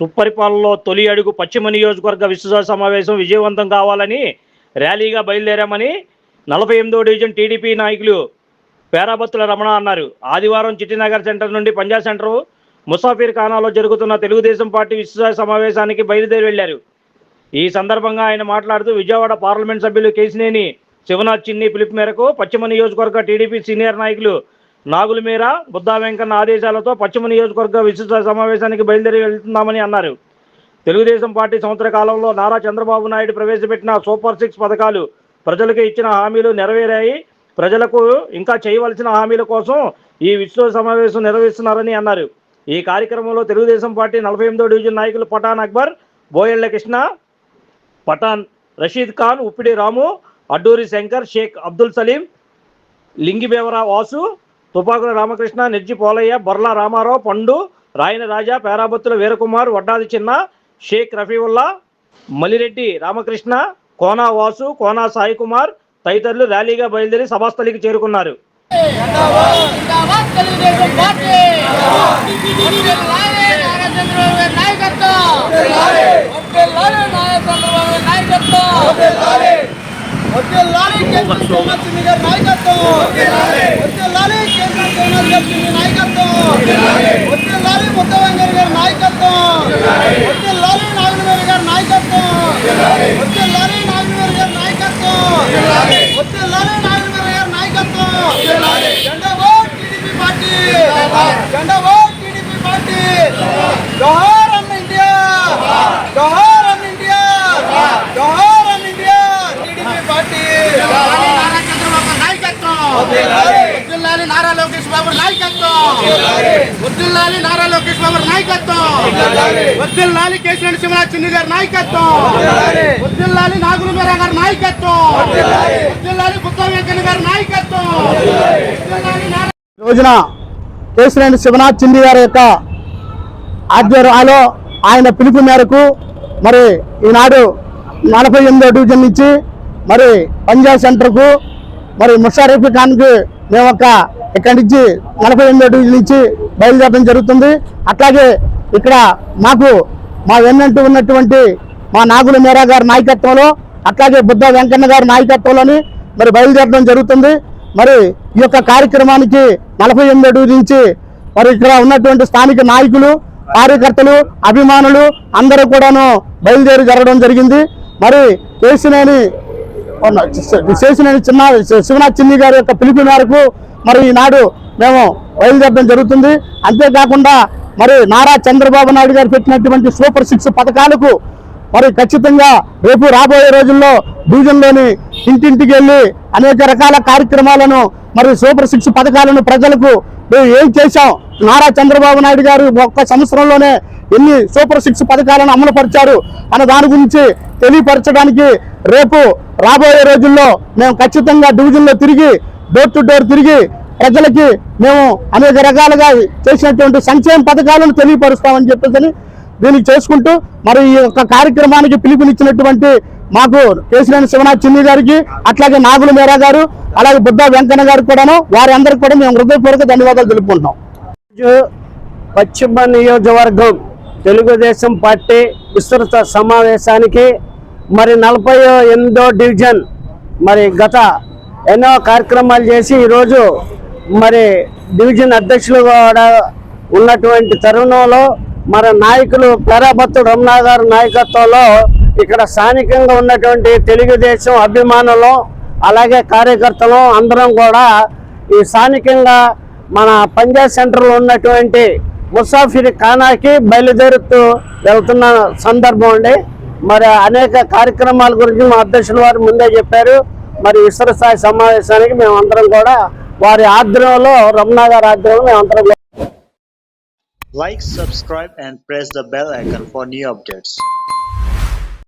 సుపరిపాలనలో తొలి అడుగు పశ్చిమ నియోజకవర్గ విస్తృత సమావేశం విజయవంతం కావాలని ర్యాలీగా బయలుదేరామని నలభై ఎనిమిదో డివిజన్ టీడీపీ నాయకులు పేరాబత్తుల రమణ అన్నారు. ఆదివారం చిట్టినగర్ సెంటర్ నుండి పంజాబ్ సెంటర్ ముసాఫిర్ ఖానాలో జరుగుతున్న తెలుగుదేశం పార్టీ విస్తృత సమావేశానికి బయలుదేరి వెళ్ళారు ఈ సందర్భంగా ఆయన మాట్లాడుతూ విజయవాడ పార్లమెంట్ సభ్యులు కేసినేని శివనాథ్ చిన్ని పిలుపు మేరకు పశ్చిమ నియోజకవర్గ టీడీపీ సీనియర్ నాయకులు నాగుల మీర బుద్దా వెంకన్న ఆదేశాలతో పశ్చిమ నియోజకవర్గ విస్తృత సమావేశానికి బయలుదేరి వెళ్తున్నామని అన్నారు. తెలుగుదేశం పార్టీ సంవత్సర కాలంలో నారా చంద్రబాబు నాయుడు ప్రవేశపెట్టిన సూపర్ సిక్స్ పథకాలు ప్రజలకు ఇచ్చిన హామీలు నెరవేరాయి. ప్రజలకు ఇంకా చేయవలసిన హామీల కోసం ఈ విస్తృత సమావేశం నిర్వహిస్తున్నారని అన్నారు. ఈ కార్యక్రమంలో తెలుగుదేశం పార్టీ నలభై ఎనిమిదో డివిజన్ నాయకులు పఠాన్ అక్బర్ బోయళ్ళ కృష్ణ పఠాన్ రషీద్ ఖాన్ ఉప్పిడి రాము అడ్డూరి శంకర్ షేక్ అబ్దుల్ సలీం లింగిబేవరా వాసు తుపాకుల రామకృష్ణ నెజ్జి పోలయ్య బొర్ల రామారావు పండు రాయన రాజా పేరాబత్తుల వీరకుమార్ వడ్డాది చిన్న షేక్ రఫీవుల్లా మలిరెడ్డి రామకృష్ణ కోనా వాసు కోనా సాయి కుమార్ తదితరులు ర్యాలీగా బయలుదేరి సభాస్థలికి చేరుకున్నారు. నాయకత్వం. గారి నాయకత్వం! లాలి ముద్దవంగర్ గారి నాయకత్వం లాలి నాగనవేరి గారి నాయకత్వం లాలి నాగనవేరి గారి నాయకత్వం లాలి నాగనవేరి గారి నాయకత్వం జెండా ఓ టీడీపీ పార్టీ జెండా ఓ టీడీపీ పార్టీ జోహార్ అన్న ఇండియా జోహార్ అన్న ఇండియా జోహార్ అన్న India TDP party Nara Chandrababu నాయకత్వం వద్దుల్లాలి నారా లోకేష్ బాబు నాయకత్వం వద్దుల్లాలి నారా లోకేష్ బాబు నాయకత్వం. వద్దుల్లాలి కేసీఆర్ శివరాజ్ చిన్ని గారి నాయకత్వం. వద్దుల్లాలి నాగుల మీరా గారి నాయకత్వం. వద్దుల్లాలి బుద్ధ వెంకన్న గారి నాయకత్వం. రోజున కేశినేని శివనాథ్ చిండి గారి యొక్క ఆధ్వర్యంలో ఆయన పిలుపు మేరకు మరి ఈనాడు నలభై ఎనిమిదో డివిజన్ నుంచి మరి పంజాబ్ సెంటర్కు మరి ముషారఫీ ఖాన్కి మేము ఒక ఇక్కడి నుంచి నలభై ఎనిమిదో డివిజన్ నుంచి బయలుదేరడం జరుగుతుంది. అట్లాగే ఇక్కడ మాకు మా వెన్నంటూ ఉన్నటువంటి మా నాగుల మేరా గారి నాయకత్వంలో అట్లాగే బుద్ధ వెంకన్న గారి నాయకత్వంలోని మరి బయలుదేరడం జరుగుతుంది. మరి ఈ యొక్క కార్యక్రమానికి నలభై ఎనిమిదో నుంచి మరి ఇక్కడ ఉన్నటువంటి స్థానిక నాయకులు కార్యకర్తలు అభిమానులు అందరూ కూడాను బయలుదేరి జరగడం జరిగింది. మరి కేసినేని చేసినేని చిన్న శివనాథ్ చిన్ని గారి యొక్క పిలుపు మేరకు మరి ఈనాడు మేము బయలుదేరడం జరుగుతుంది. అంతేకాకుండా మరి నారా చంద్రబాబు నాయుడు గారు పెట్టినటువంటి సూపర్ సిక్స్ పథకాలకు మరి ఖచ్చితంగా రేపు రాబోయే రోజుల్లో డివిజన్లోని ఇంటింటికి వెళ్ళి అనేక రకాల కార్యక్రమాలను మరి సూపర్ సిక్స్ పథకాలను ప్రజలకు మేము ఏం చేశాం? నారా చంద్రబాబు నాయుడు గారు ఒక్క సంవత్సరంలోనే ఎన్ని సూపర్ సిక్స్ పథకాలను అమలుపరిచారు? అన్న దాని గురించి తెలియపరచడానికి రేపు రాబోయే రోజుల్లో మేము ఖచ్చితంగా డివిజన్లో తిరిగి డోర్ టు డోర్ తిరిగి ప్రజలకి మేము అనేక రకాలుగా చేసినటువంటి సంక్షేమ పథకాలను తెలియపరుస్తామని చెప్పేసి దీనికి చేసుకుంటూ మరి ఈ యొక్క కార్యక్రమానికి పిలుపునిచ్చినటువంటి మాకు కేసీఆర్ శివనాథ్ చిన్ని గారికి అట్లాగే నాగుల మేరా గారు అలాగే బుద్ధ వెంకన్న గారు కూడాను వారి అందరికి కూడా మేము హృదయపూర్వక ధన్యవాదాలు తెలుపుకుంటున్నాం. పశ్చిమ నియోజకవర్గం తెలుగుదేశం పార్టీ విస్తృత సమావేశానికి మరి నలభై ఎనిమిదో డివిజన్ మరి గత ఎన్నో కార్యక్రమాలు చేసి ఈరోజు మరి డివిజన్ అధ్యక్షులు కూడా ఉన్నటువంటి తరుణంలో మన నాయకులు పేరాభత్తు రమణ గారు నాయకత్వంలో ఇక్కడ స్థానికంగా ఉన్నటువంటి తెలుగుదేశం అభిమానులు అలాగే కార్యకర్తలు అందరం కూడా ఈ స్థానికంగా మన పంజాబ్ సెంటర్లో ఉన్నటువంటి ముసాఫిర్ ఖానాకి బయలుదేరుతూ వెళ్తున్న సందర్భం అండి. మరి అనేక కార్యక్రమాల గురించి మా అధ్యక్షుల వారు ముందే చెప్పారు మరి విస్తృత స్థాయి సమావేశానికి మేము అందరం కూడా వారి ఆధ్వర్యంలో రమణ గారి ఆధ్వర్యంలో మేము అందరం subscribe and press the bell icon for new updates.